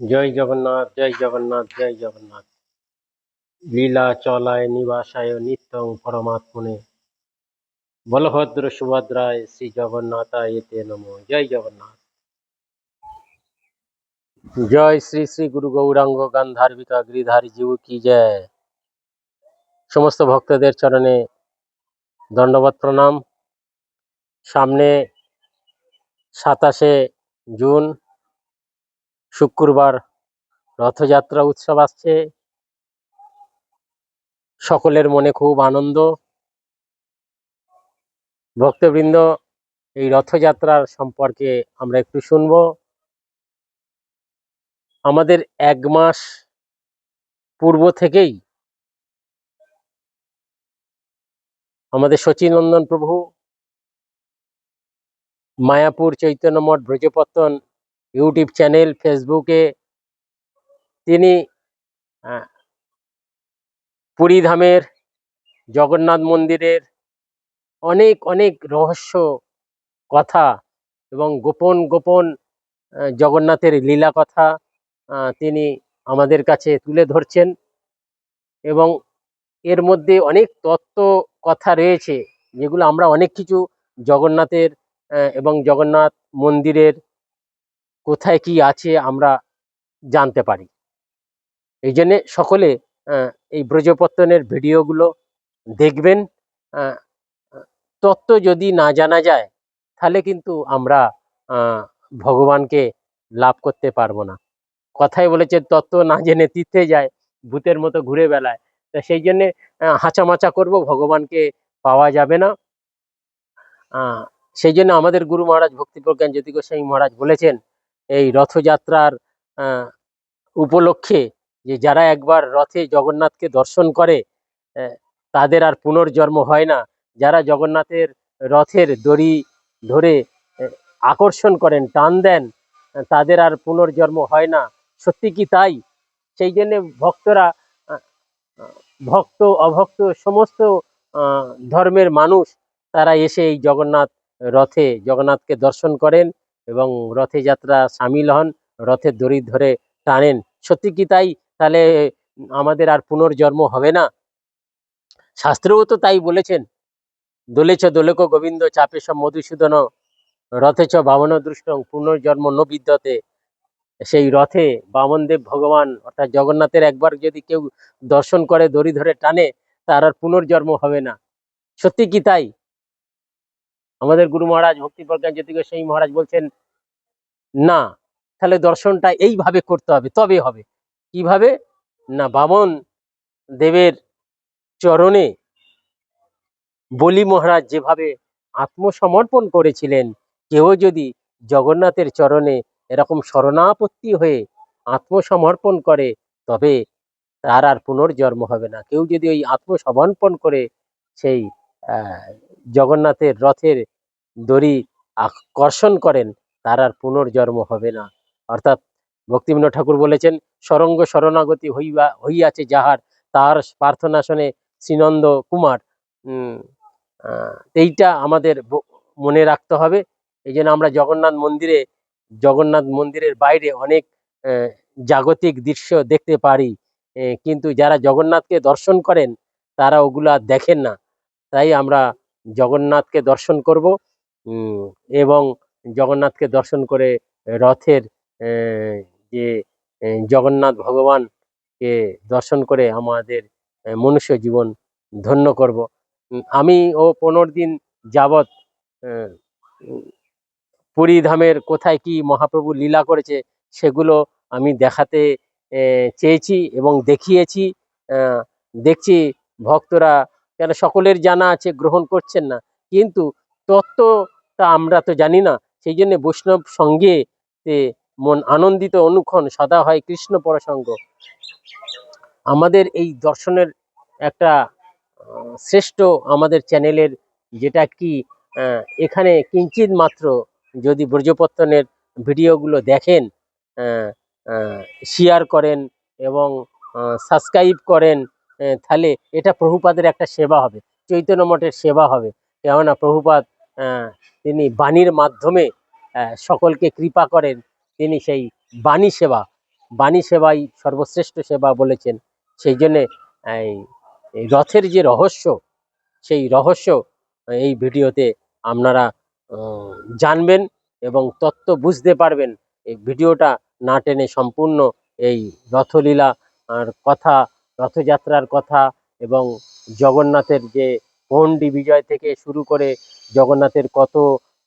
জয় জগন্নাথ জয় জগন্নাথ জয় জগন্নাথ। লীলা চলায় নিবাসায় নিত্যং পরমাত্মনে। বলভদ্র সুভদ্রায় শ্রী জগন্নাথায় এতে নম। জয় জগন্নাথ। জয় শ্রী শ্রী গুরু গৌরাঙ্গ গান্ধার্বিকা গিরিধারী জীব কি জয়। সমস্ত ভক্তদের চরণে দণ্ডবত প্রণাম। সামনে সাতাশে জুন শুক্রবার রথযাত্রা উৎসব আসছে। সকলের মনে খুব আনন্দ। ভক্তবৃন্দ, এই রথযাত্রার সম্পর্কে আমরা একটু শুনব। আমাদের এক মাস পূর্ব থেকেই আমাদের সচিনন্দন প্রভু, মায়াপুর চৈতন্য মঠ ব্রজপত্তন ইউটিউব চ্যানেল, ফেসবুকে। তিনি পুরীধামের, জগন্নাথ মন্দিরের অনেক অনেক রহস্য কথা এবং গোপন গোপন জগন্নাথের লীলা কথা তিনি আমাদের কাছে তুলে ধরছেন এবং এর মধ্যে অনেক তত্ত্ব কথা রয়েছে যেগুলো আমরা অনেক কিছু জগন্নাথের এবং জগন্নাথ মন্দিরের কোথায় কি আছে আমরা জানতে পারি। এই জন্যে সকলে এই ব্রজপত্তনের ভিডিওগুলো দেখবেন। তত্ত্ব যদি না জানা যায়, তাহলে কিন্তু আমরা ভগবানকে লাভ করতে পারব না। কথাই বলেছে তত্ত্ব না জেনে তীর্থে যায়, ভূতের মতো ঘুরে বেড়ায়। তা সেই জন্যে হাঁচামাচা করব, ভগবানকে পাওয়া যাবে না। সেই জন্য আমাদের গুরু মহারাজ ভক্তি প্রজ্ঞান জ্যোতি গোস্বামী মহারাজ বলেছেন এই রথযাত্রার উপলক্ষে যে যারা একবার রথে জগন্নাথকে দর্শন করে তাদের আর পুনর্জন্ম হয় না। যারা জগন্নাথের রথের দড়ি ধরে আকর্ষণ করেন, টান দেন, তাদের আর পুনর্জন্ম হয় না। সত্যি কি তাই? সেই জন্যে ভক্তরা ভক্ত, অভক্ত সমস্ত ধর্মের মানুষ, তারা এসে এই জগন্নাথ রথে জগন্নাথকে দর্শন করেন। এবং রথে যাত্রা সামিল হন রথের দড়ি ধরে টানেন। সত্যি কি তাই? তাহলে আমাদের আর পুনর্জন্ম হবে না। শাস্ত্রও তো তাই বলেছেন দোলেছ দোলেক গোবিন্দ চাপেশ মধুসূদন রথেছ বামন দৃষ্টং, পুনর্জন্ম ন বিদ্যতে। সেই রথে বামনদেব ভগবান, অর্থাৎ জগন্নাথের একবার যদি কেউ দর্শন করে, দড়ি ধরে টানে, তার আর পুনর্জন্ম হবে না। সত্যি কি তাই? আমাদের গুরু মহারাজ ভক্তি প্রজ্ঞান জ্যোতি মহারাজ বলছেন না, তাহলে দর্শনটা এইভাবে করতে হবে তবে হবে। কীভাবে? না, বামন দেবের চরণে বলি মহারাজ যেভাবে আত্মসমর্পণ করেছিলেন, কেউ যদি জগন্নাথের চরণে এরকম শরণাপত্তি হয়ে আত্মসমর্পণ করে, তবে তার আর পুনর্জন্ম হবে না। কেউ যদি ওই আত্মসমর্পণ করে সেই জগন্নাথের রথের দড়ি আকর্ষণ করেন তার আর পুনর্জন্ম হবে না। অর্থাৎ ভক্তিবিনোদ ঠাকুর বলেছেন, সরঙ্গ শরণাগতি হইবা, হইয়াছে যাহার তার প্রার্থনা শোনে শ্রীনন্দ কুমার। এইটা আমাদের মনে রাখতে হবে। এই জন্য আমরা জগন্নাথ মন্দিরে, জগন্নাথ মন্দিরের বাইরে অনেক জাগতিক দৃশ্য দেখতে পারি। কিন্তু যারা জগন্নাথকে দর্শন করেন, তারা ওগুলা দেখেন না। তাই আমরা জগন্নাথকে দর্শন করব। এবং জগন্নাথকে দর্শন করে রথের যে জগন্নাথ ভগবানকে দর্শন করে আমাদের মনুষ্য জীবন ধন্য করব। আমি ও পনেরো দিন যাবৎ পুরী ধামের কোথায় কি মহাপ্রভু লীলা করেছে সেগুলো আমি দেখাতে চেয়েছি এবং দেখিয়েছি। দেখছি ভক্তরা, কেন সকলের জানা আছে, গ্রহণ করছেন না। কিন্তু তত্ত্বটা আমরা তো জানি না। সেই জন্য বৈষ্ণব সঙ্গে মন আনন্দিত অনুক্ষণ সাদা হয় কৃষ্ণ পরসঙ্গ আমাদের এই দর্শনের একটা শ্রেষ্ঠ আমাদের চ্যানেলের যেটা কি এখানে কিঞ্চিত মাত্র যদি ব্রজপত্তনের ভিডিওগুলো দেখেন শেয়ার করেন এবং সাবস্ক্রাইব করেন তাহলে এটা প্রভুপাদের একটা সেবা হবে চৈতন্য মঠের সেবা হবে। কেননা প্রভুপাদ আহ, তিনি বাণীর মাধ্যমে সকলকে কৃপা করেন। তিনি সেই বাণী সেবা, বাণী সেবাই সর্বশ্রেষ্ঠ সেবা বলেছেন। সেই জন্যে, এই রথের যে রহস্য, সেই রহস্য এই ভিডিওতে আপনারা জানবেন এবং তত্ত্ব বুঝতে পারবেন। এই ভিডিওটা না টেনে সম্পূর্ণ এই রথলীলা আর কথা, রথযাত্রার কথা এবং জগন্নাথের যে পণ্ডি বিজয় থেকে শুরু করে জগন্নাথের কত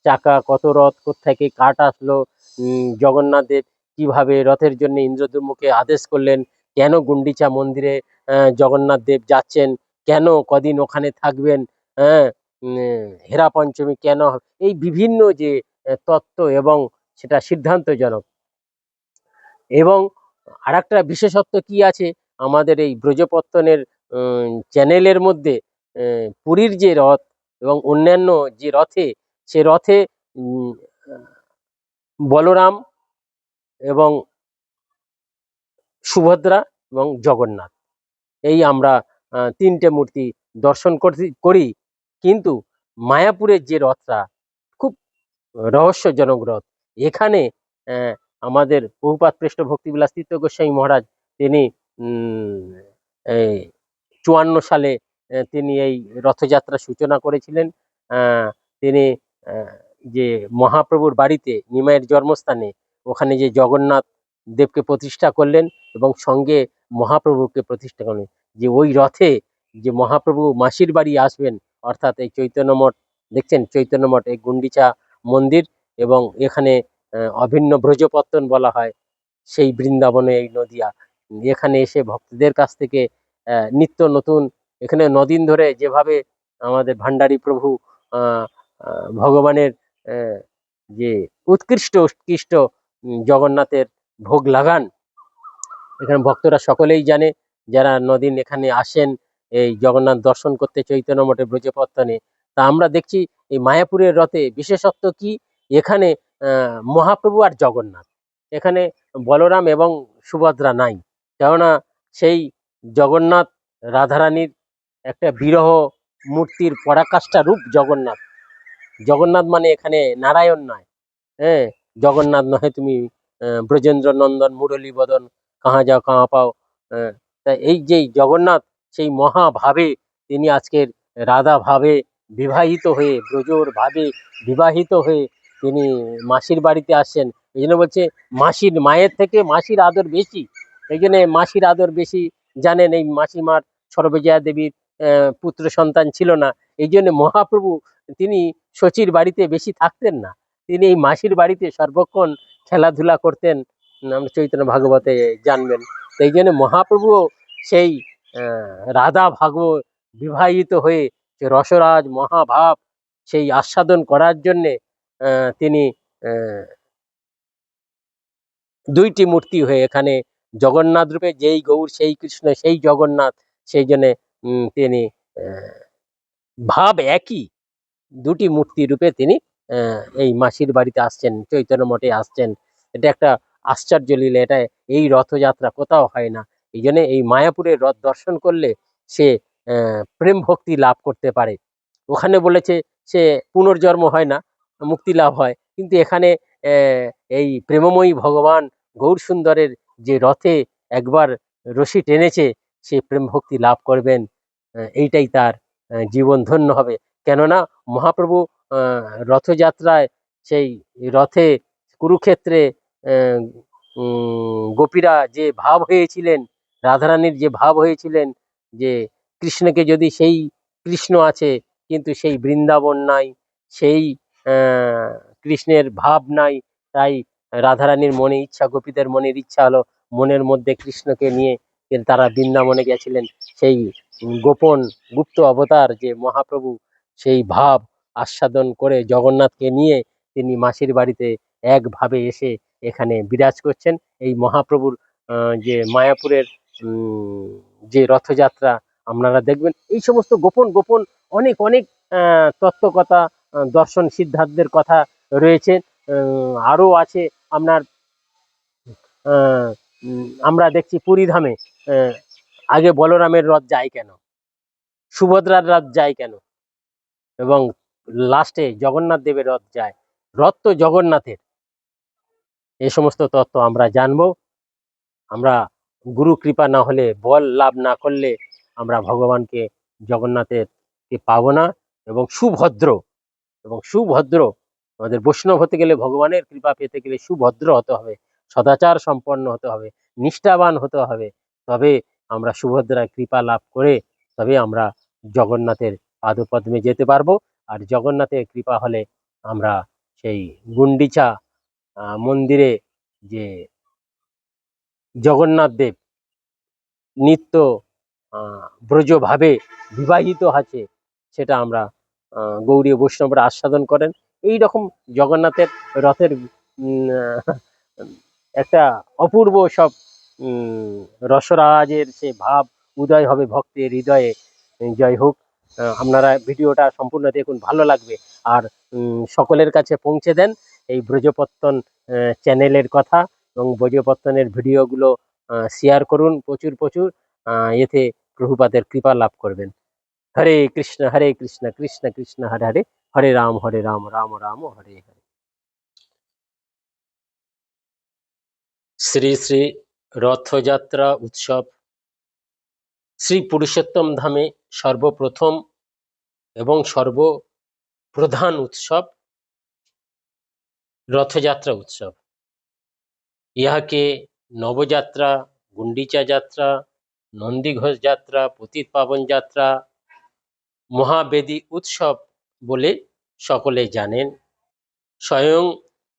চাকা কত রথ থেকে কাঠ আসলো উম, জগন্নাথের কীভাবে রথের জন্য ইন্দ্রদুম্নকে আদেশ করলেন কেন গুন্ডিচা মন্দিরে জগন্নাথ দেব যাচ্ছেন কেন কদিন ওখানে থাকবেন হ্যাঁ হেরা পঞ্চমী কেন? এই বিভিন্ন যে তত্ত্ব এবং সেটা সিদ্ধান্তজনক এবং আরেকটা বিশেষত্ব কি আছে আমাদের এই ব্রজপত্তনের চ্যানেলের মধ্যে পুরীর যে রথ এবং অন্যান্য যে রথে, সে রথে বলরাম এবং সুভদ্রা এবং জগন্নাথ। এই আমরা তিনটে মূর্তি দর্শন করি। কিন্তু মায়াপুরের যে রথটা, খুব রহস্যজনক রথ। এখানে আমাদের বহুপাত পৃষ্ঠ ভক্তিবিলাস তীর্থ গোস্বামী মহারাজ, তিনি চুয়ান্ন সালে তিনি এই রথযাত্রা সূচনা করেছিলেন। তিনি যে মহাপ্রভুর বাড়িতে নিমাইয়ের জন্মস্থানে ওখানে যে জগন্নাথ দেবকে প্রতিষ্ঠা করলেন এবং সঙ্গে মহাপ্রভুকে প্রতিষ্ঠা করলেন। যে ওই রথে যে মহাপ্রভু মাসির বাড়ি আসবেন, অর্থাৎ এই চৈতন্য মঠ, দেখছেন? চৈতন্য মঠ, এই গুন্ডিচা মন্দির এবং এখানে অভিন্ন ব্রজপত্তন বলা হয় সেই বৃন্দাবনে এই নদিয়া। এখানে এসে ভক্তদের কাছ থেকে নিত্য নতুন এখানে নদিন ধরে যেভাবে আমাদের ভান্ডারী প্রভু ভগবানের যে উৎকৃষ্ট উৎকৃষ্ট জগন্নাথের ভোগ লাগান। এখানে ভক্তরা সকলেই জানে, যারা নদিন এখানে আসেন, এই জগন্নাথ দর্শন করতে চৈতন্য মঠে ব্রজপত্তনে, তা আমরা দেখছি এই মায়াপুরের রথে বিশেষত্ব কি? এখানে মহাপ্রভু আর জগন্নাথ। এখানে বলরাম এবং সুভদ্রা নাই। কেননা সেই জগন্নাথ, রাধারানীর একটা বিরহ মূর্তির পরাকাষ্ঠা রূপ জগন্নাথ। জগন্নাথ মানে এখানে নারায়ণ নয় হ্যাঁ? জগন্নাথ নহে তুমি ব্রজেন্দ্র নন্দন মুরলী বদন কাহা যাও কাহা পাও আহ, তা এই যে জগন্নাথ সেই মহাভাবে তিনি আজকের রাধা ভাবে বিবাহিত হয়ে ব্রজর ভাবে বিবাহিত হয়ে তিনি মাসির বাড়িতে আসছেন। এই জন্য বলছে মাসির মায়ের থেকে মাসির আদর বেশি। এই জন্য মাসির আদর বেশি জানেন এই মাসিমার সর্বজয়া দেবীর পুত্র সন্তান ছিল না। এই জন্য মহাপ্রভু তিনি শচীর বাড়িতে বেশি থাকতেন না। তিনি এই মাসির বাড়িতে সর্বক্ষণ খেলাধুলা করতেন আমরা চৈতন্য ভাগবতে জানবেন। এই জন্য মহাপ্রভুও সেই রাধা ভাগব বিবাহিত হয়ে যে রসরাজ মহাভাব সেই আস্বাদন করার জন্যে তিনি দুইটি মূর্তি হয়ে এখানে জগন্নাথ রূপে যেই গৌর, সেই কৃষ্ণ, সেই জগন্নাথ, সেই জন্যে তিনি ভাব একই। দুটি মূর্তি রূপে তিনি এই মাসির বাড়িতে আসছেন, চৈতন্য মঠে আসছেন। এটা একটা আশ্চর্য লীলা, এটা এই রথযাত্রা কোথাও হয় না। এই জন্য এই মায়াপুরের রথ দর্শন করলে সে প্রেম ভক্তি লাভ করতে পারে। ওখানে বলেছে সে পুনর্জন্ম হয় না, মুক্তি লাভ হয়। কিন্তু এখানে এই প্রেমময়ী ভগবান গৌর সুন্দরের যে রথে একবার রশি টেনেছে সে প্রেম ভক্তি লাভ করবেন এইটাই তার জীবন ধন্য হবে। কেননা মহাপ্রভু রথযাত্রায় সেই রথে কুরুক্ষেত্রে গোপীরা যে ভাব হয়েছিলেন, রাধারানীর যে ভাব হয়েছিলেন যে কৃষ্ণকে যদি সেই কৃষ্ণ আছে, কিন্তু সেই বৃন্দাবন নাই, সেই কৃষ্ণের ভাব নাই, তাই রাধারানীর মনে ইচ্ছা, গোপীদের মনের ইচ্ছা হলো মনের মধ্যে কৃষ্ণকে নিয়ে তারা বৃন্দাবনে গেছিলেন সেই গোপন গুপ্ত অবতার যে মহাপ্রভু সেই ভাব আস্বাদন করে জগন্নাথকে নিয়ে তিনি মাসির বাড়িতে একভাবে এসে এখানে বিরাজ করছেন। এই মহাপ্রভুর যে মায়াপুরের যে রথযাত্রা আপনারা দেখবেন এই সমস্ত গোপন গোপন অনেক অনেক আহ, তত্ত্বকথা দর্শন সিদ্ধান্তের কথা রয়েছে। আরও আছে আপনার আমরা দেখছি পুরী ধামে। আহ, আগে বলরামের রথ যায় কেন? সুভদ্রার রথ যায় কেন? এবং লাস্টে জগন্নাথ দেবের রথ যায়। রথ তো জগন্নাথের। এই সমস্ত তত্ত্ব আমরা জানব। আমরা গুরু কৃপা না হলে, বল লাভ না করলে আমরা ভগবানকে জগন্নাথের কে পাবো না। এবং সুভদ্র এবং সুভদ্র, আমাদের বৈষ্ণব হতে গেলে ভগবানের কৃপা পেতে গেলে সুভদ্র হতে হবে। সদাচার সম্পন্ন হতে হবে। নিষ্ঠাবান হতে হবে। তবে আমরা সুভদ্রার কৃপা লাভ করে তবে আমরা জগন্নাথের পাদপদ্মে যেতে পারব। আর জগন্নাথের কৃপা হলে আমরা সেই গুন্ডিচা মন্দিরে যে জগন্নাথ দেব নিত্য ব্রজভাবে বিবাহিত আছে, সেটা আমরা গৌড়ীয় বৈষ্ণবরা আস্বাদন করেন। এই রকম জগন্নাথের রথের একটা অপূর্ব সব রসরাজের সে ভাব, উদয় হবে ভক্তের হৃদয়ে। জয় হোক আপনারা ভিডিওটা সম্পূর্ণ দেখুন, ভালো লাগবে। আর সকলের কাছে পৌঁছে দেন এই ব্রজপত্তন চ্যানেলের কথা এবং ব্রজপত্তনের ভিডিওগুলো শেয়ার করুন প্রচুর প্রচুর। এতে প্রভুপাদের কৃপা লাভ করবেন। হরে কৃষ্ণ হরে কৃষ্ণ কৃষ্ণ কৃষ্ণ, হরে হরে হরে রাম হরে রাম রাম রাম, হরে হরে। শ্রী শ্রী রথযাত্রা উৎসব। শ্রী পুরুষোত্তম ধামে সর্বপ্রথম এবং সর্বপ্রধান উৎসব রথযাত্রা উৎসব। ইহাকে নবযাত্রা, গুন্ডিচা যাত্রা, নন্দীঘোষ যাত্রা, পতিত পাবন যাত্রা, মহাবেদী উৎসব বলে সকলে জানেন। স্বয়ং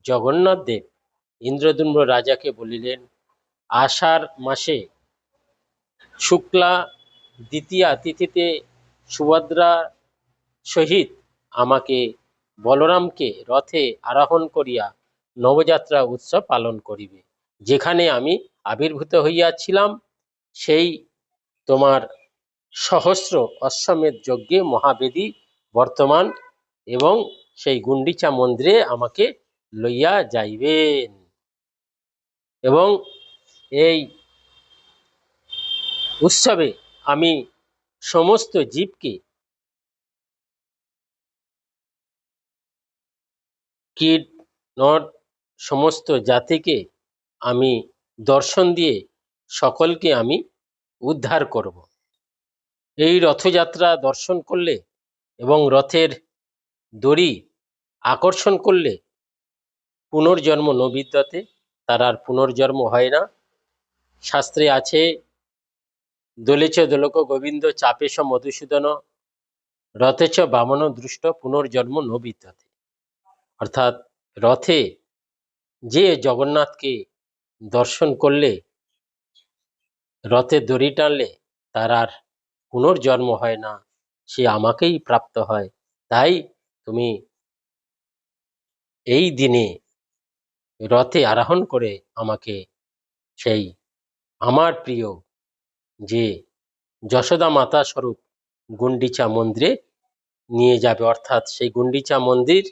জগন্নাথ দেব ইন্দ্রদুম্ন রাজাকে বলিলেন আষাঢ় মাসে শুক্লা দ্বিতীয়া তিথিতে সুভদ্রা সহিত আমাকে বলরামকে রথে আরোহণ করিয়া নবযাত্রা উৎসব পালন করিবে। যেখানে আমি আবির্ভূত হইয়াছিলাম, সেই তোমার সহস্র অশ্বমেধ যজ্ঞে মহাবেদী বর্তমান এবং সেই গুন্ডিচা মন্দিরে আমাকে লইয়া যাইবেন। এবং এই উৎসবে আমি সমস্ত জীবকে কীট নট সমস্ত জাতিকে আমি দর্শন দিয়ে সকলকে আমি উদ্ধার করব। এই রথযাত্রা দর্শন করলে এবং রথের দড়ি আকর্ষণ করলে পুনর্জন্ম নবিদ্যতে তার আর পুনর্জন্ম হয় না। শাস্ত্রে আছে দোলেচ দোলক গোবিন্দ চাপেশ মধুসূদন রথেচ বামন দৃষ্ট পুনর্জন্ম নবিদ্যতে অর্থাৎ রথে যে জগন্নাথকে দর্শন করলে রথে দড়ি টানলে তার আর পুনর্জন্ম হয় না, সে আমাকেই প্রাপ্ত হয়। তাই তুমি এই দিনে রথে আরোহণ করে আমাকে সেই আমার প্রিয়, যে যশোদা মাতা স্বরূপ গুন্ডিচা মন্দিরে নিয়ে যাবে, অর্থাৎ সেই গুন্ডিচা মন্দির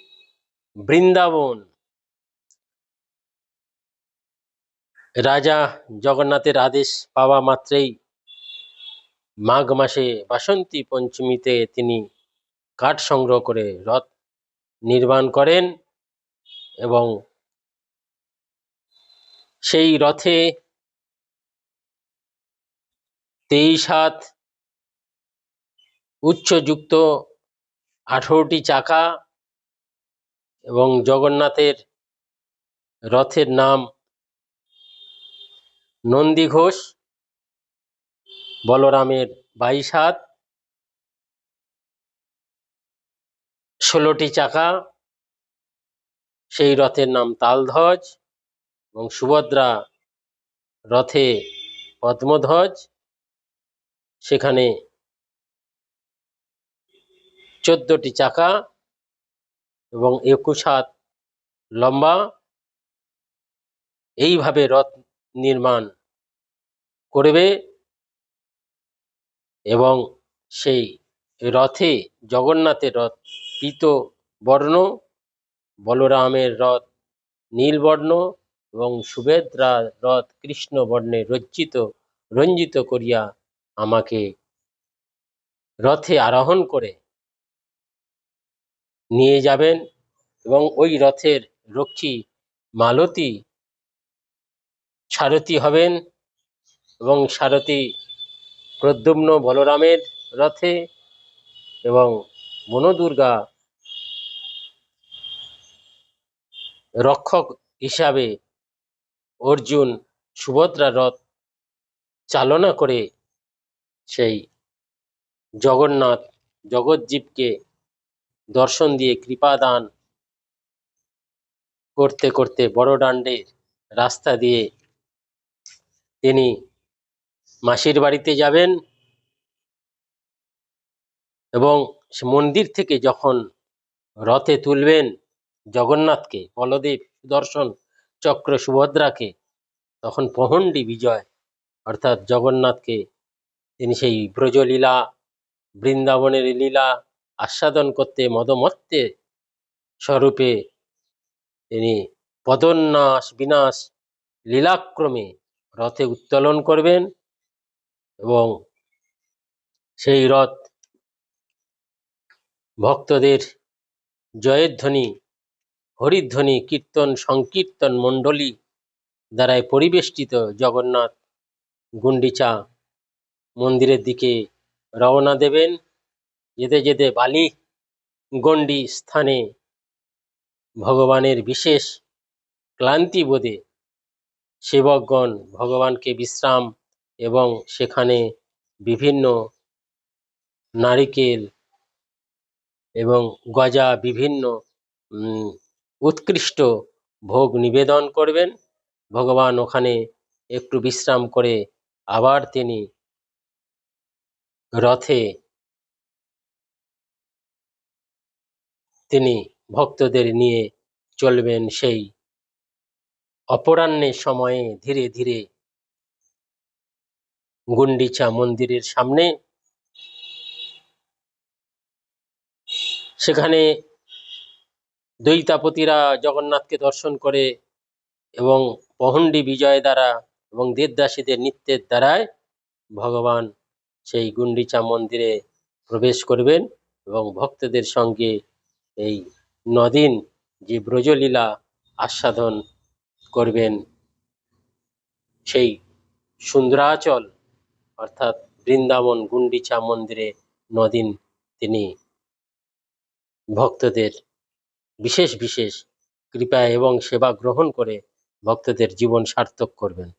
বৃন্দাবন। রাজা জগন্নাথের আদেশ পাওয়া মাত্রেই মাঘ মাসে বাসন্তী পঞ্চমীতে তিনি কাঠ সংগ্রহ করে রথ নির্মাণ করেন এবং সেই রথে তেইশ হাত উচ্চযুক্ত আঠেরোটি চাকা এবং জগন্নাথের রথের নাম নন্দী ঘোষ, বলরামের বাইশ হাত, ষোলোটি চাকা, সেই রথের নাম তালধ্বজ এবং সুভদ্রা রথে পদ্মধ্বজ। সেখানে চোদ্দটি চাকা এবং একুশ হাত লম্বা এইভাবে রথ নির্মাণ করবে এবং সেই রথে জগন্নাথের রথ পীত বর্ণ, বলরামের রথ, নীল বর্ণ এবং সুভদ্রা রথ কৃষ্ণ বর্ণে রঞ্জিত রঞ্জিত করিয়া আমাকে রথে আরোহণ করে নিয়ে যাবেন এবং ওই রথের রক্ষী মালতী সারথী হবেন এবং সারথী প্রদ্যুম্ন বলরামের রথে এবং বনদুর্গা রক্ষক হিসাবে অর্জুন সুভদ্রা রথ চালনা করে সেই জগন্নাথ জগজ্জীবকে দর্শন দিয়ে কৃপা দান করতে করতে বড় ডান্ডের রাস্তা দিয়ে তিনি মাসির বাড়িতে যাবেন এবং মন্দির থেকে যখন রথে তুলবেন জগন্নাথকে, বলদেব সুদর্শন চক্র সুভদ্রাকে, তখন পহণ্ডি বিজয়, অর্থাৎ জগন্নাথকে তিনি সেই ব্রজলীলা, বৃন্দাবনের লীলা আস্বাদন করতে, মদমত্তে স্বরূপে তিনি পদন্যাস বিনাশ লীলাক্রমে রথে উত্তোলন করবেন এবং সেই রথ ভক্তদের জয়ের ধ্বনি হরিধ্বনি, কীর্তন, সংকীর্তন মণ্ডলী দ্বারায় পরিবেষ্টিত জগন্নাথ গুন্ডিচা মন্দিরের দিকে রওনা দেবেন। যেতে যেতে বালি গণ্ডি স্থানে ভগবানের বিশেষ ক্লান্তি বোধে সেবকগণ ভগবানকে বিশ্রাম এবং সেখানে বিভিন্ন নারিকেল এবং গজা বিভিন্ন উৎকৃষ্ট ভোগ নিবেদন করবেন। ভগবান ওখানে একটু বিশ্রাম করে আবার তিনি রথে তিনি ভক্তদের নিয়ে চলবেন সেই অপরাহ্নের সময়ে ধীরে ধীরে গুন্ডিচা মন্দিরের সামনে। সেখানে দৈতাপতিরা জগন্নাথকে দর্শন করে এবং পহণ্ডি বিজয় দ্বারা এবং দেবদাসীদের নৃত্যের দ্বারায় ভগবান সেই গুন্ডিচা মন্দিরে প্রবেশ করবেন এবং ভক্তদের সঙ্গে এই নদিন যে ব্রজলীলা আস্বাদন করবেন, সেই সুন্দরাচল অর্থাৎ বৃন্দাবন গুন্ডিচা মন্দিরে নদিন তিনি ভক্তদের বিশেষ বিশেষ কৃপা এবং সেবা গ্রহণ করে ভক্তদের জীবন সার্থক করবেন।